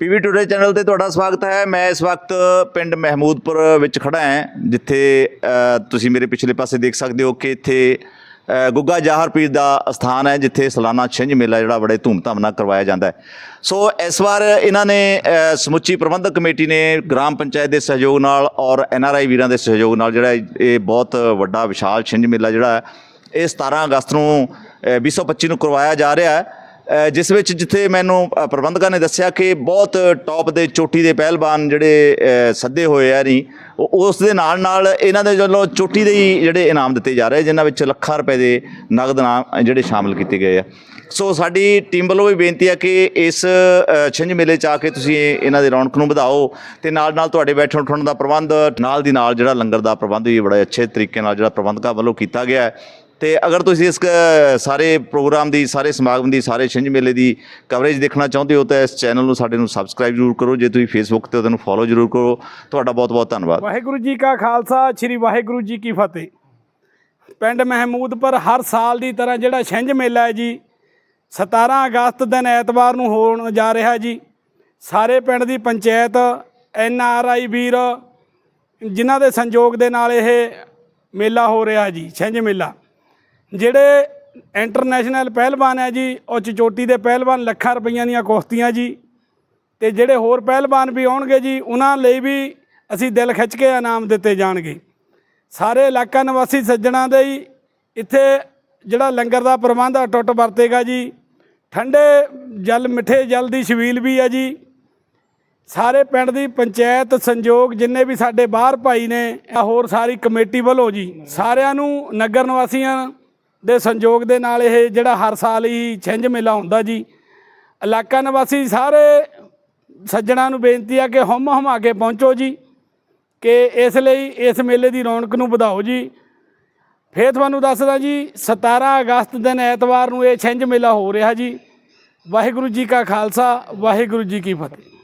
PV today channel ਤੇ ਤੁਹਾਡਾ ਸਵਾਗਤ ਹੈ। ਮੈਂ ਇਸ ਵਕਤ ਪਿੰਡ ਮਹਿਮੂਦਪੁਰ ਵਿੱਚ ਖੜਾ ਹਾਂ ਜਿੱਥੇ ਤੁਸੀਂ ਮੇਰੇ ਪਿਛਲੇ ਪਾਸੇ ਦੇਖ ਸਕਦੇ ਹੋ ਕਿ ਇੱਥੇ ਗੁੱਗਾ ਜਾਹਰ ਪੀਰ ਦਾ ਅਸਥਾਨ ਹੈ ਜਿੱਥੇ ਸਾਲਾਨਾ ਛਿੰਝ ਮੇਲਾ ਜਿਹੜਾ ਬੜੇ ਧੂਮਧਾਮ ਨਾਲ ਕਰਵਾਇਆ ਜਾਂਦਾ ਹੈ। ਸੋ ਇਸ ਵਾਰ ਇਹਨਾਂ ਨੇ ਸਮੁੱਚੀ ਪ੍ਰਬੰਧਕ ਕਮੇਟੀ ਨੇ ਗ੍ਰਾਮ ਪੰਚਾਇਤ ਦੇ ਸਹਿਯੋਗ ਨਾਲ ਔਰ ਐੱਨ ਆਰ ਆਈ ਵੀਰਾਂ ਦੇ ਸਹਿਯੋਗ ਨਾਲ ਜਿਹੜਾ ਇਹ ਬਹੁਤ ਵੱਡਾ ਵਿਸ਼ਾਲ ਛਿੰਝ ਮੇਲਾ ਜਿਹੜਾ ਹੈ ਇਹ 17 ਅਗਸਤ ਨੂੰ ਅ, 2025 ਨੂੰ ਕਰਵਾਇਆ ਜਾ ਰਿਹਾ ਹੈ। ਜਿਸ ਵਿੱਚ ਜਿੱਥੇ ਮੈਨੂੰ ਪ੍ਰਬੰਧਕਾਂ ਨੇ ਦੱਸਿਆ ਕਿ ਬਹੁਤ ਟੌਪ ਦੇ ਚੋਟੀ ਦੇ ਪਹਿਲਵਾਨ ਜਿਹੜੇ ਸੱਦੇ ਹੋਏ ਆ ਨਹੀਂ ਉਸ ਦੇ ਨਾਲ ਨਾਲ ਇਹਨਾਂ ਦੇ ਵੱਲੋਂ ਚੋਟੀ ਦੇ ਹੀ ਜਿਹੜੇ ਇਨਾਮ ਦਿੱਤੇ ਜਾ ਰਹੇ, ਜਿਨ੍ਹਾਂ ਵਿੱਚ ਲੱਖਾਂ ਰੁਪਏ ਦੇ ਨਗਦ ਇਨਾਮ ਜਿਹੜੇ ਸ਼ਾਮਲ ਕੀਤੇ ਗਏ ਆ। ਸੋ ਸਾਡੀ ਟੀਮ ਵੱਲੋਂ ਵੀ ਬੇਨਤੀ ਹੈ ਕਿ ਇਸ ਛਿੰਝ ਮੇਲੇ 'ਚ ਆ ਕੇ ਤੁਸੀਂ ਇਹ- ਇਹਨਾਂ ਦੇ ਰੌਣਕ ਨੂੰ ਵਧਾਓ ਤੇ ਨਾਲ ਨਾਲ ਤੁਹਾਡੇ ਬੈਠਣ ਉੱਠਣ ਦਾ ਪ੍ਰਬੰਧ ਨਾਲ ਦੀ ਨਾਲ ਜਿਹੜਾ ਲੰਗਰ ਦਾ ਪ੍ਰਬੰਧ ਵੀ ਬੜੇ ਅੱਛੇ ਤਰੀਕੇ ਨਾਲ ਜਿਹੜਾ ਪ੍ਰਬੰਧਕਾਂ ਵੱਲੋਂ ਕੀਤਾ ਗਿਆ ਹੈ। ਤੇ ਅਗਰ ਤੁਸੀਂ ਇਸ ਕ- ਸਾਰੇ ਪ੍ਰੋਗਰਾਮ ਦੀ, ਸਾਰੇ ਸਮਾਗਮ ਦੀ, ਸਾਰੇ ਛਿੰਝ ਮੇਲੇ ਦੀ ਕਵਰੇਜ ਦੇਖਣਾ ਚਾਹੁੰਦੇ ਹੋ, ਤਾਂ ਇਸ ਚੈਨਲ ਨੂੰ ਸਾਡੇ ਨੂੰ ਸਬਸਕ੍ਰਾਈਬ ਜ਼ਰੂਰ ਕਰੋ। ਜੇ ਤੁਸੀਂ ਫੇਸਬੁੱਕ ਤੇ ਉਹਨੂੰ ਫੋਲੋ ਜ਼ਰੂਰ ਕਰੋ, ਤੁਹਾਡਾ ਬਹੁਤ ਬਹੁਤ ਧੰਨਵਾਦ। ਵਾਹਿਗੁਰੂ ਜੀ ਕਾ ਖਾਲਸਾ, ਸ੍ਰੀ ਵਾਹਿਗੁਰੂ ਜੀ ਕੀ ਫਤਿਹ। ਪਿੰਡ ਮਹਿਮੂਦਪੁਰ ਹਰ ਸਾਲ ਦੀ ਤਰ੍ਹਾਂ ਜਿਹੜਾ ਛਿੰਝ ਮੇਲਾ ਹੈ ਜੀ 17 ਅਗਸਤ ਦਿਨ ਐਤਵਾਰ ਨੂੰ ਹੋਣ ਜਾ ਰਿਹਾ ਜੀ। ਸਾਰੇ ਪਿੰਡ ਦੀ ਪੰਚਾਇਤ, ਐਨ ਆਰ ਆਈ ਵੀਰ, ਜਿਨ੍ਹਾਂ ਦੇ ਸੰਯੋਗ ਦੇ ਨਾਲ ਇਹ ਮੇਲਾ ਹੋ ਰਿਹਾ ਜੀ, ਛਿੰਝ ਮੇਲਾ। ਜਿਹੜੇ ਇੰਟਰਨੈਸ਼ਨਲ ਪਹਿਲਵਾਨ ਹੈ ਜੀ, ਉਹ ਚਚੋਟੀ ਦੇ ਪਹਿਲਵਾਨ ਲੱਖਾਂ ਰੁਪਈਆਂ ਦੀਆਂ ਕੁਸ਼ਤੀਆਂ ਜੀ। ਤੇ ਜਿਹੜੇ ਹੋਰ ਪਹਿਲਵਾਨ ਵੀ ਆਉਣਗੇ ਜੀ, ਉਹਨਾਂ ਲਈ ਵੀ ਅਸੀਂ ਦਿਲ ਖਿੱਚ ਕੇ ਇਨਾਮ ਦਿੱਤੇ ਜਾਣਗੇ। ਸਾਰੇ ਇਲਾਕਾ ਨਿਵਾਸੀ ਸੱਜਣਾ ਦੇ ਹੀ ਇੱਥੇ ਜਿਹੜਾ ਲੰਗਰ ਦਾ ਪ੍ਰਬੰਧ ਟੁੱਟ ਵਰਤੇਗਾ ਜੀ। ਠੰਡੇ ਜਲ, ਮਿੱਠੇ ਜਲ ਦੀ ਛਬੀਲ ਵੀ ਹੈ ਜੀ। ਸਾਰੇ ਪਿੰਡ ਦੀ ਪੰਚਾਇਤ, ਸੰਯੋਗ ਜਿੰਨੇ ਵੀ ਸਾਡੇ ਬਾਹਰ ਭਾਈ ਨੇ ਹੋਰ ਸਾਰੀ ਕਮੇਟੀ ਵੱਲੋਂ ਜੀ, ਸਾਰਿਆਂ ਨੂੰ ਨਗਰ ਨਿਵਾਸੀਆਂ ਦੇ ਸੰਯੋਗ ਦੇ ਨਾਲ ਇਹ ਜਿਹੜਾ ਹਰ ਸਾਲ ਹੀ ਛਿੰਝ ਮੇਲਾ ਹੁੰਦਾ ਜੀ। ਇਲਾਕਾ ਨਿਵਾਸੀ ਸਾਰੇ ਸੱਜਣਾ ਨੂੰ ਬੇਨਤੀ ਆ ਕਿ ਹਮ ਹਮਾ ਕੇ ਪਹੁੰਚੋ ਜੀ, ਕਿ ਇਸ ਲਈ ਇਸ ਮੇਲੇ ਦੀ ਰੌਣਕ ਨੂੰ ਵਧਾਓ ਜੀ। ਫੇਰ ਤੁਹਾਨੂੰ ਦੱਸਦਾ ਜੀ 17 ਅਗਸਤ ਦਿਨ ਐਤਵਾਰ ਨੂੰ ਇਹ ਛਿੰਝ ਮੇਲਾ ਹੋ ਰਿਹਾ ਜੀ। ਵਾਹਿਗੁਰੂ ਜੀ ਕਾ ਖਾਲਸਾ, ਵਾਹਿਗੁਰੂ ਜੀ ਕੀ ਫਤਿਹ।